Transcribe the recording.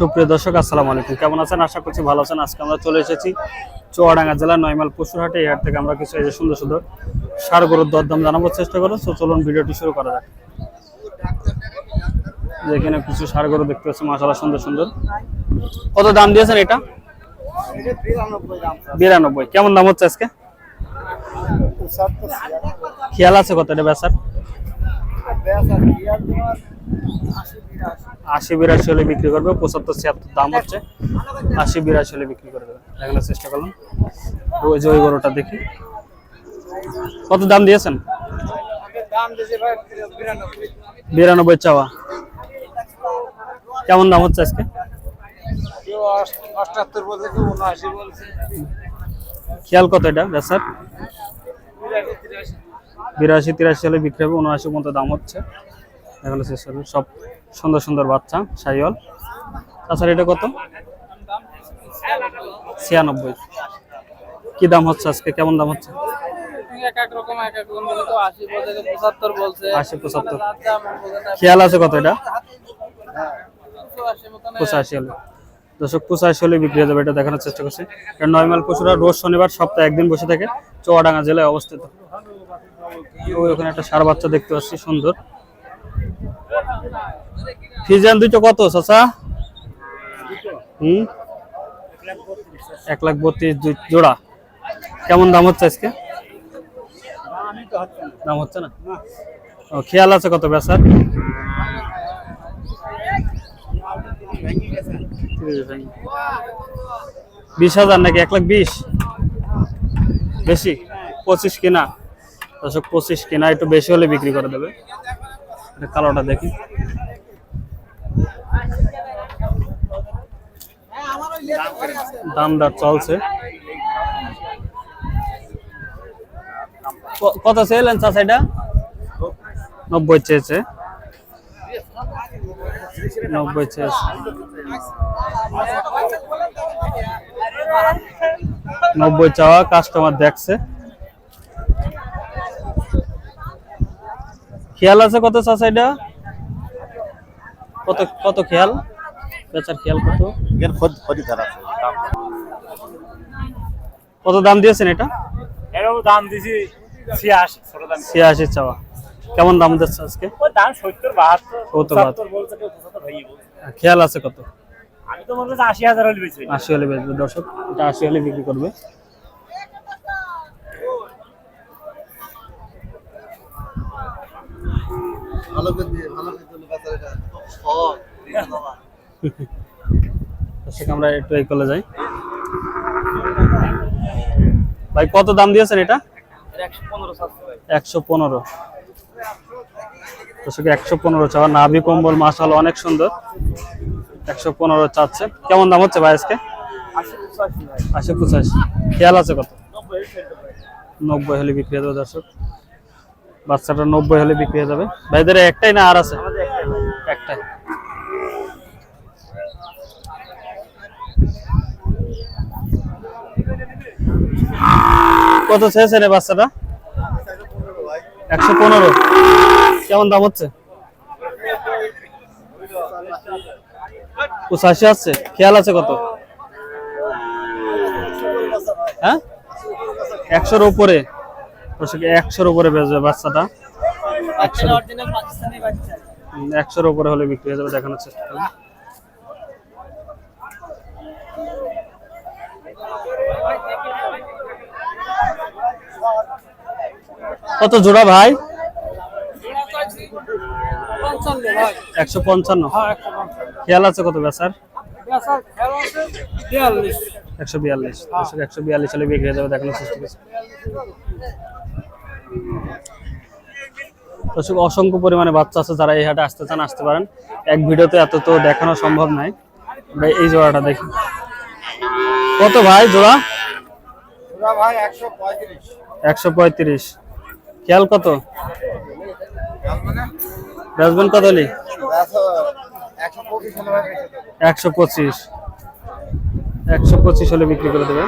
সুপ্রিয় দর্শক, আসসালামু আলাইকুম। কেমন আছেন? আশা করছি ভালো আছেন। আজকে আমরা চলে এসেছি চুয়াডাঙ্গা জেলার নয়মাল পশুরহাটে। এই হাট থেকে আমরা কিছু এই যে সুন্দর সুন্দর সার গরুর দরদাম জানাবার চেষ্টা করো তো চলুন ভিডিওটি শুরু করা যাক। যে এখানে কিছু সার গরু দেখতে পাচ্ছি মাসালা সুন্দর সুন্দর। কত দাম দিয়েছেন এটা? বিরানব্বই। কেমন দাম হচ্ছে আজকে? খেয়াল আছে কত এটা বেচার? আশি বিরাশি। হলে বিক্রি করবে পঁচাত্তর ছিয়াত্তর দাম হচ্ছে। আশি বিরাশি হলে বিক্রি করে দেবে। দেখানোর চেষ্টা করলাম। ওই যে ওই গরুটা দেখি। কত দাম দিয়েছেন? বিরানব্বই। চাওয়া। কেমন দাম হচ্ছে আজকে? খেয়াল কত এটা বেচার বিরাশি তিরাশি হলে বিক্রি হবে উনআশি পর্যন্ত দাম হচ্ছে। এখানে শেষ হবে সব সুন্দর সুন্দর বাচ্চা সাইওয়াল তাছাড়া এটা কত? ছিয়ানব্বই। কি দাম হচ্ছে আজকে? কেমন দাম হচ্ছে? খেয়াল আছে কত এটা? পঁচাশি হলে। দর্শক পঁচাশি হলে বিক্রি হয়ে যাবে, এটা দেখানোর চেষ্টা করছি। কারণ নয়মাল পশুরা রোজ শনিবার সপ্তাহে একদিন বসে থাকে, চুয়াডাঙ্গা জেলায় অবস্থিত। ওখানে একটা সার বাচ্চা দেখতে পাচ্ছি, সুন্দর। ফিজান দুটো কত, চাচা? হুম? এক লাখ বত্রিশ জোড়া। কেমন দাম হচ্ছে আজকে? দাম হচ্ছে না? খেয়াল আছে কত বেচার? বিশ হাজার নাকি? এক লাখ বিশ? বেশি? পঁচিশ কিনা? দর্শক, পঁচিশ কিনা? একটু বেশি হলে বিক্রি করে দেবে। কালোটা দেখি। দাম দর চলছে কত চেয়েলেন চাষা এটা? নব্বই চেয়েছে। নব্বই চেয়েছে। নব্বই চাওয়া কাস্টমার দেখছে। খেয়াল আছে কত চাষা এটা? কত কত খেয়াল? বেচার খেয়াল কত? কত দাম দিয়েছেন এটা? দাম দিছি ছিয়াশি ছোট দাম। ছিয়াশি চাওয়া। কেমন দাম দিচ্ছে আজকে? খেয়াল আছে কত? আমি তো বলব যে আশি হাজার হলে বেশি আশি হলে বেচবে দর্শক এটা আশি হলে বিক্রি করবে। ভালো করে দিয়ে ভালো করে দিলে বাজারে দর্শক আমরা একটু এই কলে যাই। ভাই কত দাম দিয়েছেন এটা? একশো পনেরো একশো পনেরো। চাওয়া। নাভি কম্বল মাসাল অনেক সুন্দর। একশো পনেরো চাচ্ছে। কেমন দাম হচ্ছে ভাই আজকে? আশি পঁচাশি। খেয়াল আছে কত? নব্বই হলে বিক্রি হয়ে যাবে দর্শক। বাচ্চাটা নব্বই হলে বিক্রি হয়ে যাবে। ভাইদের একটাই না আর আছে? একটাই। কত চেয়েছেন এই বাচ্চাটা? একশো পনেরো। কেমন দাম হচ্ছে? পঁচাশি আছে? খেয়াল আছে কত? হ্যাঁ? একশোর উপরে। একশোর উপরে বেচবে বাচ্চাটা। একশোর উপরে হলে বিক্রি হয়ে যাবে দেখানোর চেষ্টা করুন কত জোড়া ভাই? একশো পঞ্চান্ন। খেয়াল আছে কত বেচার? একশো বিয়াল্লিশ। দর্শক একশো বিয়াল্লিশ হলে বিক্রি হয়ে যাবে দেখানোর চেষ্টা করছি। দর্শক অসংখ্য পরিমাণে বাচ্চা আছে যারা এই হাটে আসতে চান আসতে পারেন। এক ভিডিওতে এত তো দেখানো সম্ভব নয় আমরা এই জোড়াটা দেখি। কত ভাই জোড়া? ভাই একশো পঁয়ত্রিশ। খেয়াল কত? বেচবেন কত হলি? একশো পঁচিশ। একশো পঁচিশ হলে বিক্রি করে দেবে